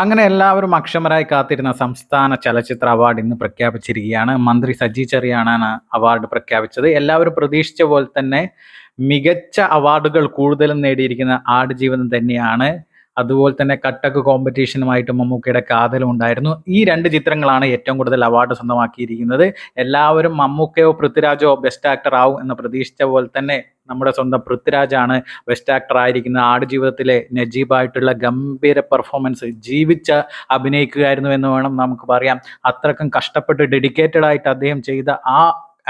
അങ്ങനെ എല്ലാവരും അക്ഷമരായി കാത്തിരുന്ന സംസ്ഥാന ചലച്ചിത്ര അവാർഡ് ഇന്ന് പ്രഖ്യാപിച്ചിരിക്കുകയാണ്. മന്ത്രി സജി ചെറിയാനാണ് അവാർഡ് പ്രഖ്യാപിച്ചത്. എല്ലാവരും പ്രതീക്ഷിച്ച പോലെ തന്നെ മികച്ച അവാർഡുകൾ കൂടുതലും നേടിയിരിക്കുന്ന ആടുജീവിതം തന്നെയാണ് അതുപോലെ തന്നെ കട്ടക്ക് കോമ്പറ്റീഷനുമായിട്ട് മമ്മൂക്കയുടെ കാതലും ഉണ്ടായിരുന്നു. ഈ രണ്ട് ചിത്രങ്ങളാണ് ഏറ്റവും കൂടുതൽ അവാർഡ് സ്വന്തമാക്കിയിരിക്കുന്നത്. എല്ലാവരും മമ്മൂക്കയോ പൃഥ്വിരാജോ ബെസ്റ്റ് ആക്ടർ ആവും എന്ന് പ്രതീക്ഷിച്ച പോലെ തന്നെ നമ്മുടെ സ്വന്തം പൃഥ്വിരാജാണ് ബെസ്റ്റ് ആക്ടർ ആയിരിക്കുന്ന ആടുജീവിതത്തിലെ നജീബായിട്ടുള്ള ഗംഭീര പെർഫോമൻസ് ജീവിച്ച അഭിനയിക്കുകയായിരുന്നു എന്ന് വേണം നമുക്ക് പറയാം. അത്രക്കും കഷ്ടപ്പെട്ട് ഡെഡിക്കേറ്റഡ് ആയിട്ട് അദ്ദേഹം ചെയ്ത ആ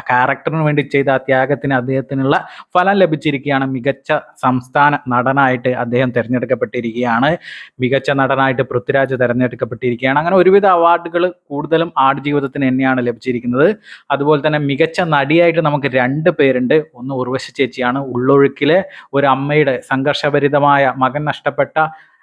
ക്യാരക്ടറിന് വേണ്ടി ചെയ്ത ത്യാഗത്തിന് അദ്ദേഹത്തിനുള്ള ഫലം ലഭിച്ചിരിക്കുകയാണ്. മികച്ച സംസ്ഥാന നടനായിട്ട് അദ്ദേഹം തിരഞ്ഞെടുക്കപ്പെട്ടിരിക്കുകയാണ്. മികച്ച നടനായിട്ട് പൃഥ്വിരാജ് തിരഞ്ഞെടുക്കപ്പെട്ടിരിക്കുകയാണ്. അങ്ങനെ ഒരുവിധ അവാർഡുകൾ കൂടുതലും ആടുജീവിതത്തിന് തന്നെയാണ് ലഭിച്ചിരിക്കുന്നത്. അതുപോലെ തന്നെ മികച്ച നടിയായിട്ട് നമുക്ക് രണ്ട് പേരുണ്ട്. ഒന്ന് ഉർവശി ചേച്ചിയാണ്. ഉള്ളൊഴുക്കിലെ ഒരു അമ്മയുടെ സംഘർഷഭരിതമായ മകൻ നഷ്ടപ്പെട്ട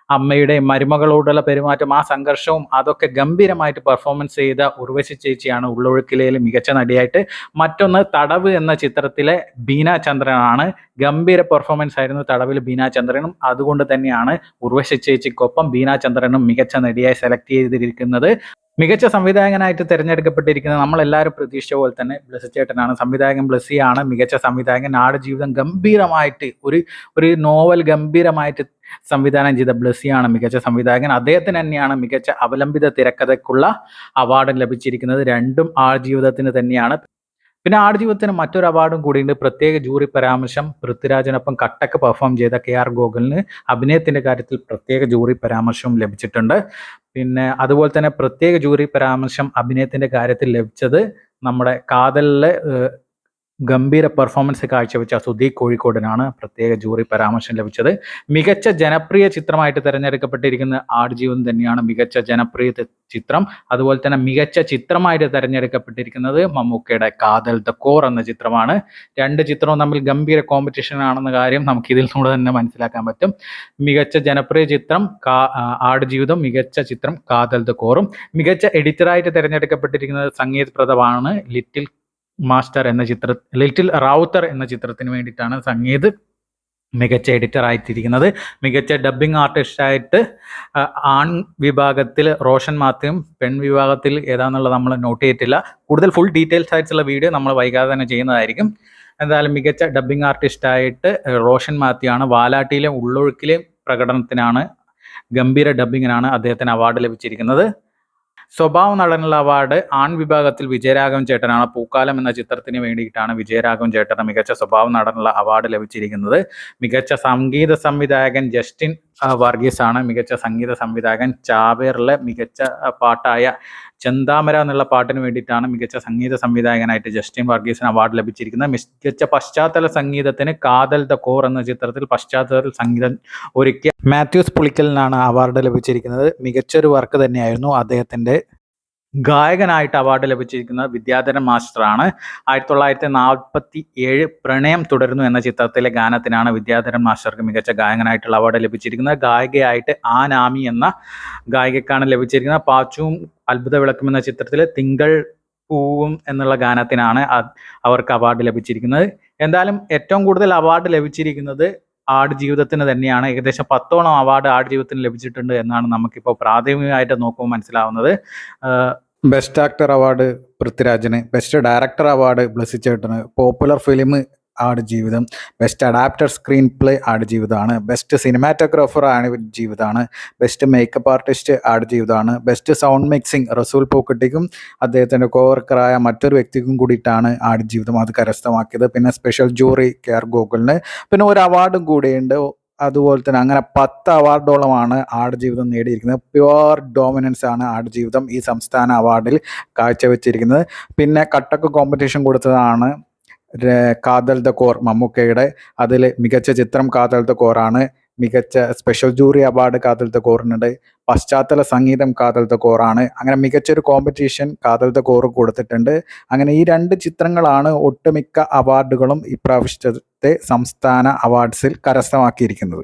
അമ്മയുടെ മരുമകളോടുള്ള പെരുമാറ്റം ആ സംഘർഷവും അതൊക്കെ ഗംഭീരമായിട്ട് പെർഫോമൻസ് ചെയ്ത ഉർവശി ചേച്ചിയാണ് ഉള്ളൊഴുക്കിലയിൽ മികച്ച നടിയായിട്ട്. മറ്റൊന്ന് തടവ് എന്ന ചിത്രത്തിലെ ബീന ചന്ദ്രനാണ്. ഗംഭീര പെർഫോമൻസ് ആയിരുന്നു തടവിൽ ബീന ചന്ദ്രനും. അതുകൊണ്ട് തന്നെയാണ് ഉർവശി ചേച്ചിക്കൊപ്പം ബീന ചന്ദ്രനും മികച്ച നടിയായി സെലക്ട് ചെയ്തിരിക്കുന്നത്. മികച്ച സംവിധായകനായിട്ട് തിരഞ്ഞെടുക്കപ്പെട്ടിരിക്കുന്നത് നമ്മളെല്ലാവരും പ്രതീക്ഷിച്ച പോലെ തന്നെ ബ്ലസ് ചേട്ടനാണ്. സംവിധായകൻ ബ്ലസ്സിയാണ്. മികച്ച സംവിധായകൻ ആട് ജീവിതം ഗംഭീരമായിട്ട് ഒരു ഒരു നോവൽ ഗംഭീരമായിട്ട് സംവിധാനം ചെയ്ത ബ്ലസ്സിയാണ് മികച്ച സംവിധായകൻ. അദ്ദേഹത്തിന് തന്നെയാണ് മികച്ച അവലംബിത തിരക്കഥയ്ക്കുള്ള അവാർഡ് ലഭിച്ചിരിക്കുന്നത്. രണ്ടും ആട് ജീവിതത്തിന് തന്നെയാണ്. പിന്നെ ആടുജീവിതത്തിന് മറ്റൊരു അവാർഡും കൂടിയുണ്ട്. പ്രത്യേക ജൂറി പരാമർശം പൃഥ്വിരാജിനൊപ്പം കട്ടക്ക് പെർഫോം ചെയ്ത കെ ആർ ഗോകുലിന് അഭിനയത്തിന്റെ കാര്യത്തിൽ പ്രത്യേക ജൂറി പരാമർശവും ലഭിച്ചിട്ടുണ്ട്. പിന്നെ അതുപോലെ തന്നെ പ്രത്യേക ജൂറി പരാമർശം അഭിനയത്തിന്റെ കാര്യത്തിൽ ലഭിച്ചത് നമ്മുടെ കാതലിലെ ഗംഭീര പെർഫോമൻസ് കാഴ്ചവെച്ച സുധീ കോഴിക്കോടിനാണ് പ്രത്യേക ജൂറി പരാമർശം ലഭിച്ചത്. മികച്ച ജനപ്രിയ ചിത്രമായിട്ട് തിരഞ്ഞെടുക്കപ്പെട്ടിരിക്കുന്ന ആടുജീവൻ തന്നെയാണ് മികച്ച ജനപ്രിയ ചിത്രം. അതുപോലെ തന്നെ മികച്ച ചിത്രമായിട്ട് തിരഞ്ഞെടുക്കപ്പെട്ടിരിക്കുന്നത് മമ്മൂക്കയുടെ കാതൽ ദ കോർ എന്ന ചിത്രമാണ്. രണ്ട് ചിത്രവും തമ്മിൽ ഗംഭീര കോമ്പറ്റീഷൻ ആണെന്ന കാര്യം നമുക്ക് ഇതിൽ നിന്നൂടെ തന്നെ മനസ്സിലാക്കാൻ പറ്റും. മികച്ച ജനപ്രിയ ചിത്രം ആടുജീവിതം മികച്ച ചിത്രം കാതൽ ദ കോറും. മികച്ച എഡിറ്ററായിട്ട് തിരഞ്ഞെടുക്കപ്പെട്ടിരിക്കുന്നത് സംഗീത് പ്രദമാണ് ലിറ്റിൽ മാസ്റ്റർ എന്ന ചിത്ര ലിറ്റിൽ റൗത്തർ എന്ന ചിത്രത്തിന് വേണ്ടിയിട്ടാണ് സംഗീത് മികച്ച എഡിറ്റർ ആയിട്ടിരിക്കുന്നത്. മികച്ച ഡബ്ബിംഗ് ആർട്ടിസ്റ്റായിട്ട് ആൺ വിഭാഗത്തിൽ റോഷൻ മാത്യും പെൺ വിഭാഗത്തിൽ ഏതാണെന്നുള്ളത് നമ്മൾ നോട്ട് ചെയ്തിട്ടില്ല. കൂടുതൽ ഫുൾ ഡീറ്റെയിൽസ് ആയിട്ടുള്ള വീഡിയോ നമ്മൾ വൈകാതെ തന്നെ ചെയ്യുന്നതായിരിക്കും. എന്തായാലും മികച്ച ഡബ്ബിംഗ് ആർട്ടിസ്റ്റായിട്ട് റോഷൻ മാത്യു ആണ് വാലാട്ടിയിലെ ഉള്ളൊഴുക്കിലെ പ്രകടനത്തിനാണ് ഗംഭീര ഡബ്ബിങ്ങിനാണ് അദ്ദേഹത്തിന് അവാർഡ് ലഭിച്ചിരിക്കുന്നത്. സ്വഭാവ നടനുള്ള അവാർഡ് ആൺ വിഭാഗത്തിൽ വിജയരാഘവൻ ചേട്ടനാണ്. പൂക്കാലം എന്ന ചിത്രത്തിന് വേണ്ടിയിട്ടാണ് വിജയരാഘവൻ ചേട്ടന് മികച്ച സ്വഭാവ നടനുള്ള അവാർഡ് ലഭിച്ചിരിക്കുന്നത്. മികച്ച സംഗീത സംവിധായകൻ ജസ്റ്റിൻ വർഗീസ് ആണ് മികച്ച സംഗീത സംവിധായകൻ ചാവേറിലെ മികച്ച പാട്ടായ ചെന്താമര എന്നുള്ള പാട്ടിന് വേണ്ടിയിട്ടാണ് മികച്ച സംഗീത സംവിധായകനായിട്ട് ജസ്റ്റിൻ വർഗീസിന് അവാർഡ് ലഭിച്ചിരിക്കുന്നത്. മികച്ച പശ്ചാത്തല സംഗീതത്തിന് കാതൽ ദ കോർ എന്ന ചിത്രത്തിൽ പശ്ചാത്തല സംഗീതം ഒരുക്കിയ മാത്യൂസ് പുളിക്കലിനാണ് അവാർഡ് ലഭിച്ചിരിക്കുന്നത്. മികച്ചൊരു വർക്ക് തന്നെയായിരുന്നു അദ്ദേഹത്തിന്റെ ഗായകനായിട്ട് അവാർഡ് ലഭിച്ചിരിക്കുന്ന വിദ്യാധരൻ മാസ്റ്ററാണ്. ആയിരത്തി തൊള്ളായിരത്തി നാൽപ്പത്തി ഏഴ് പ്രണയം തുടരുന്നു എന്ന ചിത്രത്തിലെ ഗാനത്തിനാണ് വിദ്യാധരൻ മാസ്റ്റർക്ക് മികച്ച ഗായകനായിട്ടുള്ള അവാർഡ് ലഭിച്ചിരിക്കുന്നത്. ഗായികയായിട്ട് ആ നാമി എന്ന ഗായികക്കാണ് ലഭിച്ചിരിക്കുന്നത്. പാച്ചുവും അത്ഭുത വിളക്കും എന്ന ചിത്രത്തിലെ തിങ്കൾ പൂവും എന്നുള്ള ഗാനത്തിനാണ് അവർക്ക് അവാർഡ് ലഭിച്ചിരിക്കുന്നത്. എന്തായാലും ഏറ്റവും കൂടുതൽ അവാർഡ് ലഭിച്ചിരിക്കുന്നത് ആട് ജീവിതത്തിന് തന്നെയാണ്. ഏകദേശം പത്തോളം അവാർഡ് ആട് ജീവിതത്തിന് ലഭിച്ചിട്ടുണ്ട് എന്നാണ് നമുക്കിപ്പോൾ പ്രാഥമികമായിട്ട് നോക്കുമ്പോൾ മനസ്സിലാവുന്നത്. ബെസ്റ്റ് ആക്ടർ അവാർഡ് പൃഥ്വിരാജിന് ബെസ്റ്റ് ഡയറക്ടർ അവാർഡ് ബ്ലസ്സി ചേട്ടന് popular film Aadu Jeevitham best adapter screen play ആട് ജീവിതമാണ് ബെസ്റ്റ് സിനിമാറ്റോഗ്രാഫർ ആണ് ജീവിതമാണ് ബെസ്റ്റ് മേക്കപ്പ് ആർട്ടിസ്റ്റ് ആട് ജീവിതമാണ് ബെസ്റ്റ് സൗണ്ട് മിക്സിംഗ് റസൂൽ പൂക്കുട്ടിക്കും അദ്ദേഹത്തിന്റെ കോവർക്കറായ മറ്റൊരു വ്യക്തിക്കും കൂടിയിട്ടാണ് ആട് ജീവിതം അത് കരസ്ഥമാക്കിയത്. പിന്നെ സ്പെഷ്യൽ ജൂറി കെ ആർ ഗോകുലിന്. പിന്നെ ഒരു അവാർഡും കൂടിയുണ്ട്. അതുപോലെ തന്നെ അങ്ങനെ പത്ത് അവാർഡോളമാണ് ആടുജീവിതം നേടിയിരിക്കുന്നത്. പ്യുവർ ഡോമിനൻസ് ആണ് ആടുജീവിതം ഈ സംസ്ഥാന അവാർഡിൽ കാഴ്ചവെച്ചിരിക്കുന്നത്. പിന്നെ കട്ടക്ക് കോമ്പറ്റീഷൻ കൊടുത്തതാണ് കാതൽ ദ കോർ മമ്മൂക്കയുടെ. അതിൽ മികച്ച ചിത്രം കാതൽ ദ കോറാണ് മികച്ച സ്പെഷ്യൽ ജൂറി അവാർഡ് കാതൽത്ത കോറിനുണ്ട്. പശ്ചാത്തല സംഗീതം കാതൽത്ത കോറാണ്. അങ്ങനെ മികച്ചൊരു കോമ്പറ്റീഷൻ കാതൽത്ത കോറ് കൊടുത്തിട്ടുണ്ട്. അങ്ങനെ ഈ രണ്ട് ചിത്രങ്ങളാണ് ഒട്ടുമിക്ക അവാർഡുകളും ഇപ്രാവശ്യത്തെ സംസ്ഥാന അവാർഡ്സിൽ കരസ്ഥമാക്കിയിരിക്കുന്നത്.